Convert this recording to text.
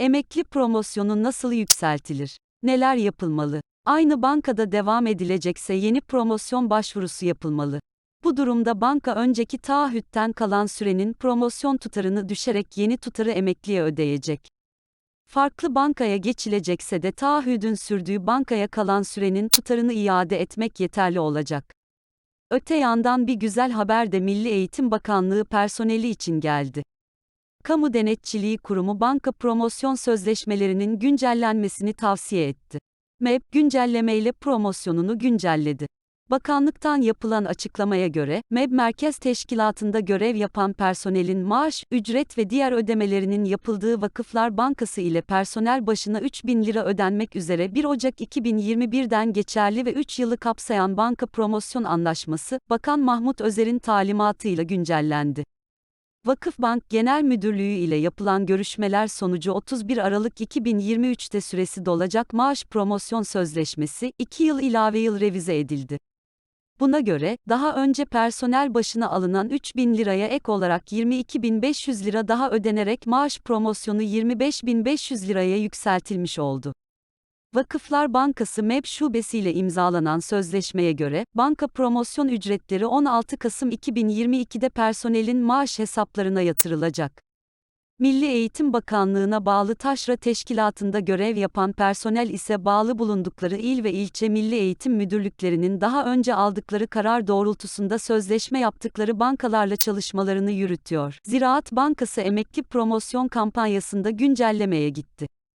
Emekli promosyonu nasıl yükseltilir? Neler yapılmalı? Aynı bankada devam edilecekse yeni promosyon başvurusu yapılmalı. Bu durumda banka önceki taahhütten kalan sürenin promosyon tutarını düşerek yeni tutarı emekliye ödeyecek. Farklı bankaya geçilecekse de taahhüdün sürdüğü bankaya kalan sürenin tutarını iade etmek yeterli olacak. Öte yandan bir güzel haber de Milli Eğitim Bakanlığı personeli için geldi. Kamu Denetçiliği Kurumu banka promosyon sözleşmelerinin güncellenmesini tavsiye etti. MEP güncellemeyle promosyonunu güncelledi. Bakanlıktan yapılan açıklamaya göre, MEB Merkez Teşkilatı'nda görev yapan personelin maaş, ücret ve diğer ödemelerinin yapıldığı Vakıflar Bankası ile personel başına 3 bin lira ödenmek üzere 1 Ocak 2021'den geçerli ve 3 yılı kapsayan banka promosyon anlaşması, Bakan Mahmut Özer'in talimatıyla güncellendi. Vakıfbank Genel Müdürlüğü ile yapılan görüşmeler sonucu 31 Aralık 2023'te süresi dolacak maaş promosyon sözleşmesi 2 yıl ilave yıl revize edildi. Buna göre, daha önce personel başına alınan 3 bin liraya ek olarak 22.500 lira daha ödenerek maaş promosyonu 25.500 liraya yükseltilmiş oldu. Vakıflar Bankası MEB şubesiyle imzalanan sözleşmeye göre, banka promosyon ücretleri 16 Kasım 2022'de personelin maaş hesaplarına yatırılacak. Milli Eğitim Bakanlığı'na bağlı Taşra Teşkilatı'nda görev yapan personel ise bağlı bulundukları il ve ilçe Milli Eğitim Müdürlüklerinin daha önce aldıkları karar doğrultusunda sözleşme yaptıkları bankalarla çalışmalarını yürütüyor. Ziraat Bankası emekli promosyon kampanyasında güncellemeye gitti.